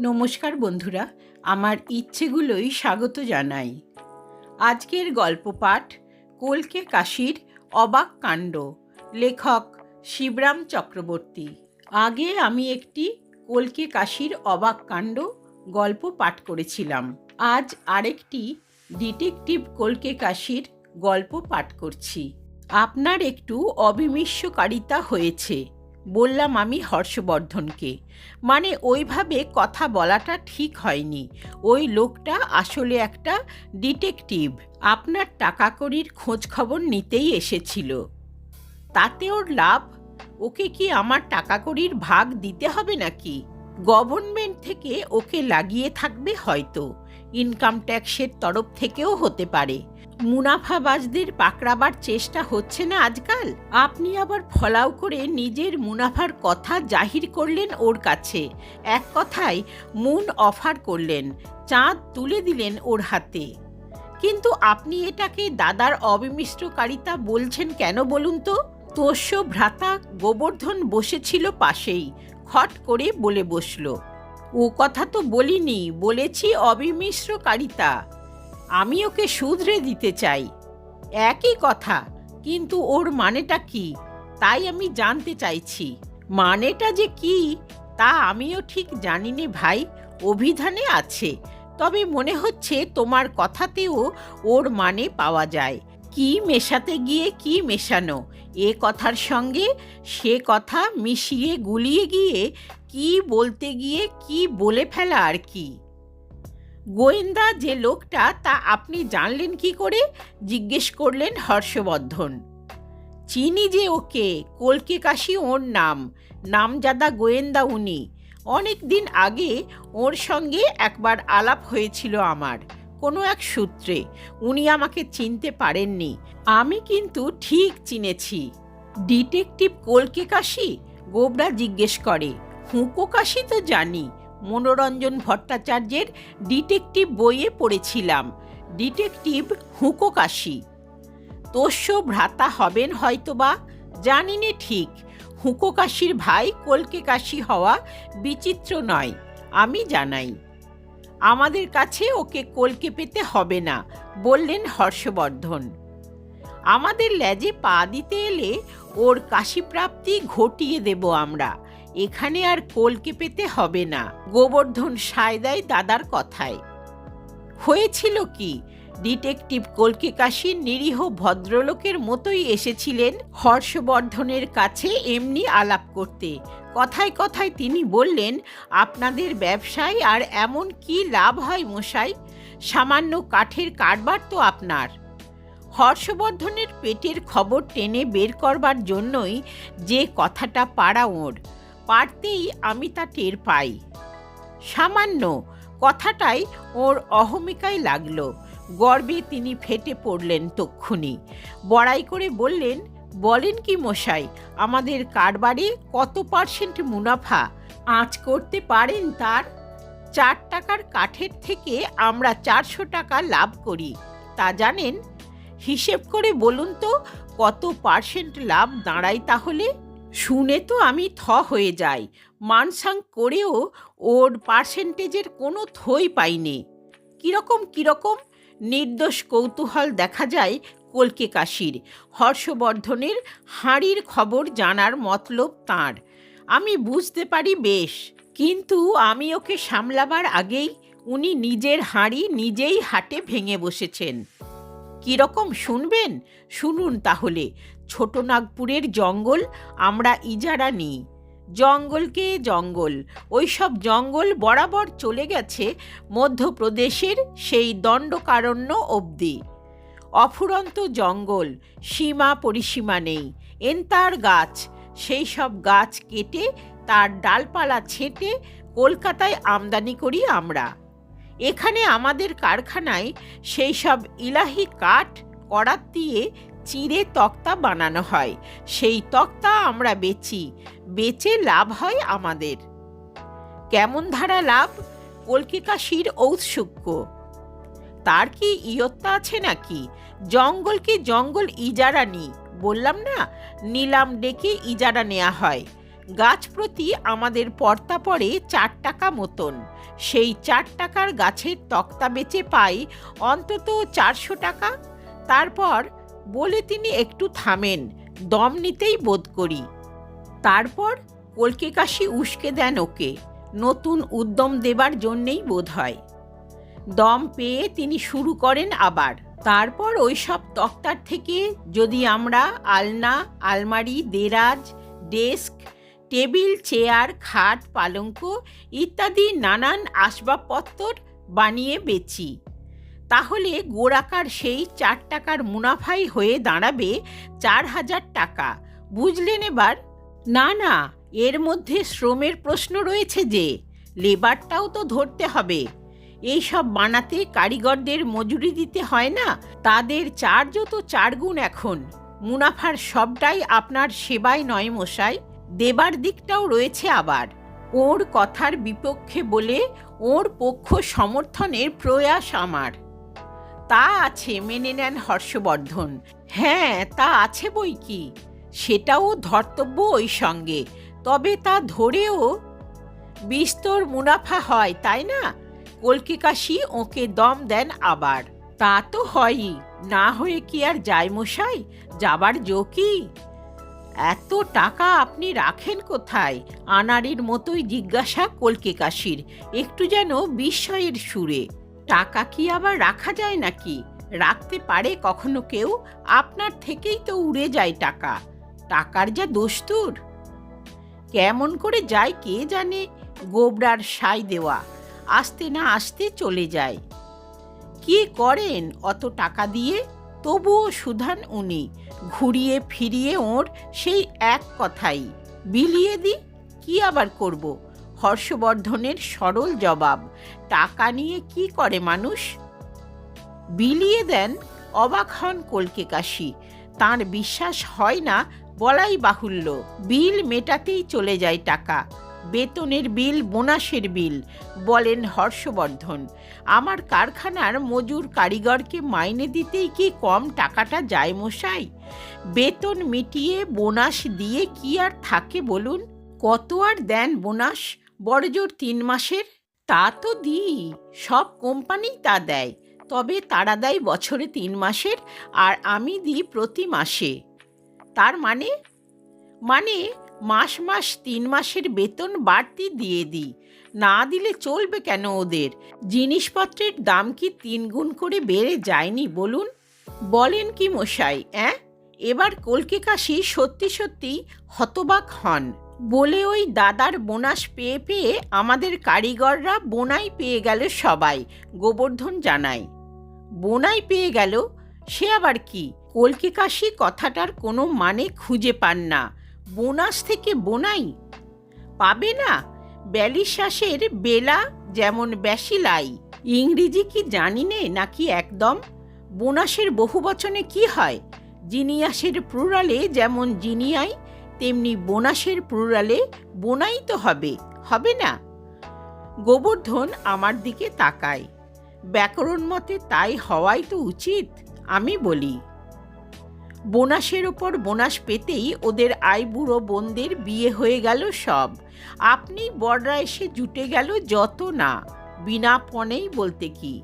নমস্কার বন্ধুরা, আমার ইচ্ছেগুলোই স্বাগত জানাই। আজকের গল্প পাঠ, কলকে কাশির অবাক কাণ্ড, লেখক শিবরাম চক্রবর্তী। আগে আমি একটি কলকে কাশির অবাক কাণ্ড গল্প পাঠ করেছিলাম। আজ আরেকটি ডিটেকটিভ কলকে কাশির গল্প পাঠ করছি। আপনার একটু অবিমিষ্যকারিতা হয়েছে। বললাম আমি হর্ষবর্ধনকে। মানে ওইভাবে কথা বলাটা ঠিক হয়নি। ওই লোকটা আসলে একটা ডিটেকটিভ। আপনার টাকা কড়ির খোঁজ খবর নিতেই এসেছিল। তাতে ওর লাভ? ওকে কি আমার টাকা করির ভাগ দিতে হবে নাকি? গভর্নমেন্ট থেকে ওকে লাগিয়ে থাকবে হয়তো। ইনকাম ট্যাক্সের তরফ থেকেও হতে পারে। মুনাফাবাজদের পাকড়াবার চেষ্টা হচ্ছে না আজকাল। আপনি আবার ফলাও করে নিজের মুনাফার কথা জাহির করলেন ওর কাছে। এক কথায়, মুন অফার করলেন, চাঁদ তুলে দিলেন ওর হাতে। কিন্তু আপনি এটাকে দাদার অবিমিষ্টকারিতা বলছেন কেন বলুন তো? তোষ্য ভ্রাতা গোবর্ধন বসেছিল পাশেই। খট করে বলে বসল। ও কথা তো বলিনি, বলেছি অবিমিশ্রকারিতা। আমি ওকে শুধরে দিতে চাই। একই কথা, কিন্তু ওর মানেটা কি, তাই আমি জানতে চাইছি। মানেটা যে কি, তা আমিও ঠিক জানি নে ভাই, অভিধানে আছে। তবে মনে হচ্ছে তোমার কথাতেও ওর মানে পাওয়া যায়। কি মেশাতে গিয়ে কি মেশানো? এ কথার সঙ্গে সে কথা মিশিয়ে গুলিয়ে গিয়ে কি বলতে গিয়ে কি বলে ফেলা আর কি? গোয়েন্দা যে লোকটা তা আপনি জানলেন কি করে? জিজ্ঞেস করলেন হর্ষবর্ধন। চিনি যে ওকে, কলকে কাশি ওর নাম, নামজাদা গোয়েন্দা উনি। অনেক দিন আগে ওর সঙ্গে একবার আলাপ হয়েছিল আমার। কোনো এক সূত্রে। উনি আমাকে চিনতে পারেননি। আমি কিন্তু ঠিক চিনেছি। ডিটেকটিভ কলকে কাশি? গোবরা জিজ্ঞেস করে। হুঁকো কাশি তো জানি। মনোরঞ্জন ভট্টাচার্যের ডিটেকটিভ বইয়ে পড়েছিলাম। ডিটেকটিভ হুঁকো কাশি। তোষ্য ভ্রাতা হবেন হয়তোবা? জানি নে ঠিক। হুঁকো কাশির ভাই কলকে কাশি হওয়া বিচিত্র নয়, আমি জানাই। আমাদের কাছে ওকে কলকে পেতে হবে না, বললেন হর্ষবর্ধন। আমাদের ল্যাজে পা দিতে এলে ওর কাশিপ্রাপ্তি ঘটিয়ে দেব আমরা, এখানে আর কলকে পেতে হবে না, গোবর্ধন সায় দেয় দাদার কথায়। হয়েছিল কি, ডিটেকটিভ কলকে কাশী নিরীহ ভদ্রলোকের মতোই এসেছিলেন হর্ষবর্ধনের কাছে এমনি আলাপ করতে কথায় কথায় তিনি বললেন, আপনাদের ব্যবসায় আর এমন কি লাভ হয় মশাই? সামান্য কাঠের কারবার তো আপনার। হর্ষবর্ধনের পেটের খবর টেনে বের করবার জন্যই যে কথাটা পাড়া ওর, পারতেই আমি তা টের পাই। সামান্য কথাটাই ওর অহমিকায় লাগল। গর্বে তিনি ফেটে পড়লেন তক্ষুনি বড়াই করে বললেন বলেন কি মশাই, আমাদের কারবারে কত পার্সেন্ট মুনাফা? আঁচ করতে পারেন তার? চার টাকার কাঠের থেকে আমরা চারশো টাকা লাভ করি, তা জানেন? হিসেব করে বলুন তো, কত পার্সেন্ট লাভ দাঁড়ায় তাহলে? শুনে তো আমি থ হয়ে যাই, মানসাং করেও ওর পার্সেন্টেজের কোনো থই পাইনি। কীরকম কীরকম? নির্দোষ কৌতূহল দেখা যায় কলকে কাশির। হর্ষবর্ধনের হাঁড়ির খবর জানার মতলব তাঁর। আমি বুঝতে পারি বেশ, কিন্তু আমি ওকে সামলাবার আগেই উনি নিজের হাঁড়ি নিজেই হাটে ভেঙে বসেছেন। কীরকম শুনবেন? শুনুন তাহলে ছোটনাগপুরের জঙ্গল আমরা ইজারা নিই। জঙ্গলকে জঙ্গল? ওই সব জঙ্গল বরাবর চলে গেছে মধ্যপ্রদেশের সেই দণ্ডকারণ্য অবধি। অফুরন্ত জঙ্গল, সীমা পরিসীমা নেই। এন্তার গাছ, সেই সব গাছ কেটে তার ডালপালা ছেঁটে কলকাতায় আমদানি করি আমরা। এখানে আমাদের কারখানায় সেই সব ইলাহি কাঠ, করাত দিয়ে চিড়ে তক্তা বানানো হয়। সেই তক্তা আমরা বেচি, বেচে লাভ হয় আমাদের। কেমন ধারা লাভ? কলকিকাশির ঔৎসুক্য। তার কি ইয়ত্তা আছে নাকি? জঙ্গল কি জঙ্গল ইজারা নি বললাম না, নিলাম ডেকে ইজারা নেওয়া হয়। গাছ প্রতি আমাদের পর্তা পড়ে চার টাকা মতন। সেই চার টাকার গাছের তক্তা বেচে পাই অন্তত চারশো টাকা। তারপর বলে তিনি একটু থামেন, দম নিতেই বোধ করি। তারপর কলকে কাশি উস্কে দেন ওকে। নতুন উদ্যম দেবার জন্যেই বোধ হয়। দম পেয়ে তিনি শুরু করেন আবার। তারপর ওই সব তক্তার থেকে যদি আমরা আলনা, আলমারি, দেরাজ, ডেস্ক, টেবিল, চেয়ার, খাট, পালঙ্ক ইত্যাদি নানান আসবাবপত্র বানিয়ে বেচি। তাহলে গোড়াকার সেই চার টাকার মুনাফাই হয়ে দাঁড়াবে চার হাজার টাকা। বুঝলেন এবার? না না, এর মধ্যে শ্রমের প্রশ্ন রয়েছে যে, লেবারটাও তো ধরতে হবে। এই সব বানাতে কারিগরদের মজুরি দিতে হয় না। তাদের চার্জও তো চার গুণ এখন। মুনাফার সবটাই আপনার সেবায় নয় মশাই, দেবার দিকটাও রয়েছে আবার। ওর কথার বিপক্ষে বলে ওর পক্ষ সমর্থনের প্রয়াস আমার। তা আছে মেনে নেন হর্ষবর্ধন। হ্যাঁ তা আছে বই কি। সেটাও ধর্তব্য ওই সঙ্গে। তবে তা ধরেও বিস্তর মুনাফা হয়, তাই না? কলকে কাশি ওকে দম দেন আবার। তা তো হয়ই, না হয়ে কি আর যায় মশাই? যাবার জো কি? এত টাকা আপনি রাখেন কোথায়? আনাড়ির মতোই জিজ্ঞাসা কলকে কাশির একটু যেন বিস্ময়ের সুরে। টাকা কি আবার রাখা যায় নাকি? রাখতে পারে কখনো কেউ? আপনার থেকেই তো উড়ে যায় টাকা। টাকার যা দোস্তুর কেমন করে যায় কে জানে? গোবরার সাই দেওয়া। আসতে না আসতে চলে যায়। কি করেন অত টাকা দিয়ে? তবুও সুধান উনি ঘুরিয়ে ফিরিয়ে ওর সেই এক কথাই, বিলিয়ে দি, কি আবার করব? হর্ষবর্ধনের সরল জবাব, টাকা নিয়ে কি করে মানুষ? বিলিয়ে দেন অবাক হন কলকে কাশি তাঁর বিশ্বাস হয় না বলাই বাহুল্য, বিল মেটাতেই চলে যায় টাকা। বেতনের বিল, বোনাসের বিল, বলেন হর্ষবর্ধন। আমার কারখানার মজুর কারিগরকে মাইনে দিতেই কি কম টাকাটা যায় মশাই? বেতন মিটিয়ে বোনাস দিয়ে কি আর থাকে বলুন? কত আর দেন বোনাস? বড়জোর তিন মাসের? তা তো দিই, সব কোম্পানি তা দেয়, তবে তারা দেয় বছরে তিন মাসের, আর আমি দিই প্রতি মাসে। তার মানে? মানে মাস মাস তিন মাসের বেতন বাড়তি দিয়ে দিই। না দিলে চলবে কেন ওদের? জিনিসপত্রের দাম কি তিন গুণ করে বেড়ে যায়নি বলুন? বলেন কি মশাই, অ্যাঁ? এবার কলকে কাশি সত্যি সত্যি হতবাক হন। বলে ওই দাদার বোনাস পেয়ে পেয়ে আমাদের কারিগররা বোনাই পেয়ে গেল সবাই, গোবর্ধন জানায় বোনাই পেয়ে গেল? সে আবার কি? কলকে কাশি কথাটার কোনো মানে খুঁজে পান না। বোনাস থেকে বোনাই। পাবে না ব্যালিশ্বাসের বেলা যেমন ব্যাসিলাই। ইংরেজি কি জানি নে নাকি একদম? বোনাসের বহু বচনে কি হয়? জিনিয়াসের প্লুরালে যেমন জিনিয়াই, তেমনি বোনাসের প্লুরালে বোনাই তো হবে হবে না? গোবর্ধন আমার দিকে তাকায়। ব্যাকরণ মতে তাই হওয়াই তো উচিত, আমি বলি। বোনাসের ওপর বোনাস পেতেই ওদের আই বুড়ো বোনদের বিয়ে হয়ে গেল সব। আপনি বড়রা এসে জুটে গেল যত না, বিনা পণেই বলতে কি।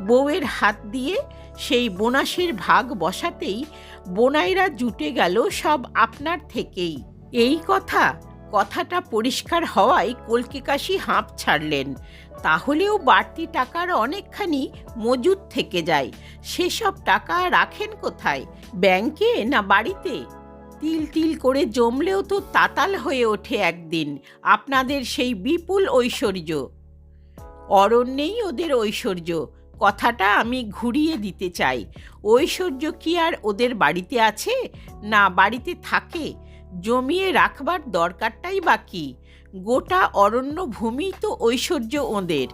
বউয়ের হাত দিয়ে সেই বোনাসের ভাগ বসাতেই বোনাইরা জুটে গেল সব আপনার থেকেই। এই কথা কথাটা পরিষ্কার হওয়ায় কলকে কাশি হাঁপ ছাড়লেন। তাহলেও বাড়তি টাকার অনেকখানি মজুদ থেকে যায়। সেসব টাকা রাখেন কোথায়? ব্যাংকে না বাড়িতে? তিল তিল করে জমলেও তো তাতাল হয়ে ওঠে একদিন। আপনাদের সেই বিপুল ঐশ্বর্য। অরণ্যেই ওদের ঐশ্বর্য। কথাটা আমি ঘুরিয়ে দিতে চাই। ঐশ্বর্য কি আর ওদের বাড়িতে আছে? না বাড়িতে থাকে? জমিয়ে রাখবার দরকারটাই বাকি গোটা অরণ্য ভূমি তো ঐশ্বর্য ওদের।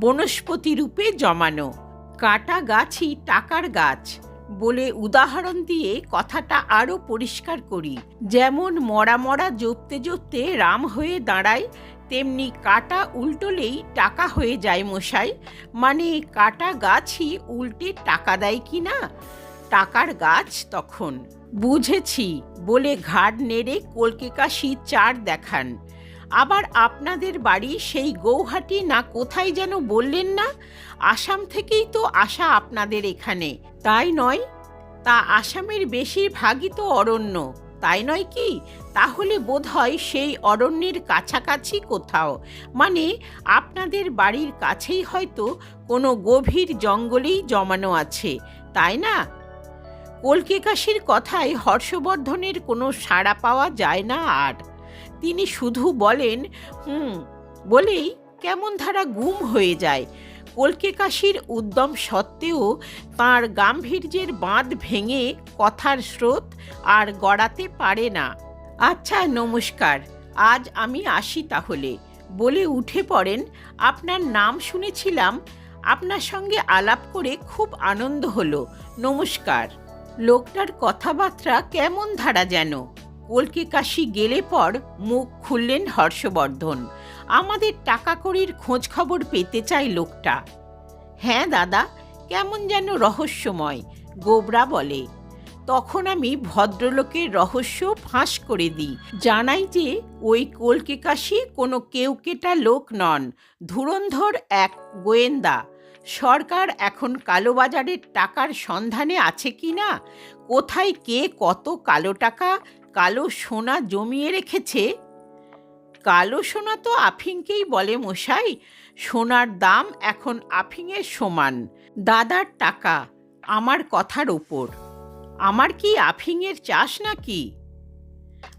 বনস্পতি রূপে জমানো। কাটা গাছই টাকার গাছ বলে উদাহরণ দিয়ে কথাটা আরও পরিষ্কার করি। যেমন মরা মরা জপতে জপতে রাম হয়ে দাঁড়ায়, তেমনি কাটা উল্টোলেই টাকা হয়ে যায় মশাই। মানে কাটা গাছই উল্টে টাকা দেয় কি না? টাকার গাছ তখন। বুঝেছি বলে ঘাড় নেড়ে কলকে কাশি চার দেখান। আবার আপনাদের বাড়ি সেই গৌহাটি না কোথায় যেন বললেন না? আসাম থেকেই তো আসা আপনাদের এখানে। তাই নয়? তা আসামের বেশিরভাগই তো অরণ্য। তাই নয় কি? তাহলে বোধহয় সেই অরণ্যের কাছাকাছি কোথাও। মানে আপনাদের বাড়ির কাছেই হয়তো কোনো গভীর জঙ্গলেই জমানো আছে। তাই না? কলকে কাশির কথায় হর্ষবর্ধনের কোনো সাড়া পাওয়া যায় না আর। তিনি শুধু বলেন, হুম, বলেই কেমন ধারা গুম হয়ে যায়। কলকে কাশির উদ্যম সত্ত্বেও তাঁর গাম্ভীর্যের বাঁধ ভেঙে কথার স্রোত আর গড়াতে পারে না। আচ্ছা নমস্কার, আজ আমি আসি তাহলে। বলে উঠে পড়েন। আপনার নাম শুনেছিলাম, আপনার সঙ্গে আলাপ করে খুব আনন্দ হলো। নমস্কার। লোকটার কথাবার্তা কেমন ধারা যেন? কলকে কাশি গেলে পর মুখ খুললেন হর্ষবর্ধন। আমাদের টাকা কড়ির খোঁজ খবর পেতে চায় লোকটা। হ্যাঁ দাদা, কেমন যেন রহস্যময়, গোবরা বলে। তখন আমি ভদ্রলোকের রহস্য ফাঁস করে দিই। জানাই যে ওই কলকে কাশি কোনো কেউকেটা লোক নন, ধুরন্ধর এক গোয়েন্দা। সরকার এখন কালোবাজারের টাকার সন্ধানে আছে কি না? কোথায় কে কত কালো টাকা, কালো সোনা জমিয়ে রেখেছে? কালো সোনা তো আফিংকেই বলে মশাই, সোনার দাম এখন আফিংয়ের সমান। দাদার টাকা, আমার কথার ওপর। আমার কি আফিংয়ের চাষ নাকি?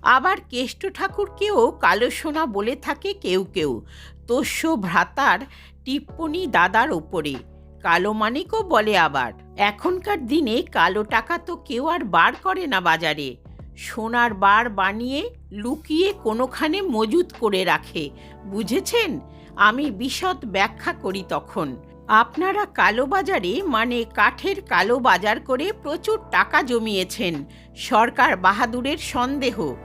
আবার কেষ্ট ঠাকুরকেও কালো সোনা বলে থাকে কেউ কেউ। তোষ্য ভ্রাতার টিপ্পনি দাদার ওপরে কালো মানিকও বলে আবার, এখনকার দিনে কালো টাকা তো কেউ আর বার করে না বাজারে। সোনার বার বানিয়ে লুকিয়ে কোনোখানে মজুত করে রাখে। বুঝেছেন? আমি বিশদ ব্যাখ্যা করি তখন। আপনারা কালোবাজারে মানে কাঠের কালো বাজার করে প্রচুর টাকা জমিয়েছেন। সরকার বাহাদুরের সন্দেহ।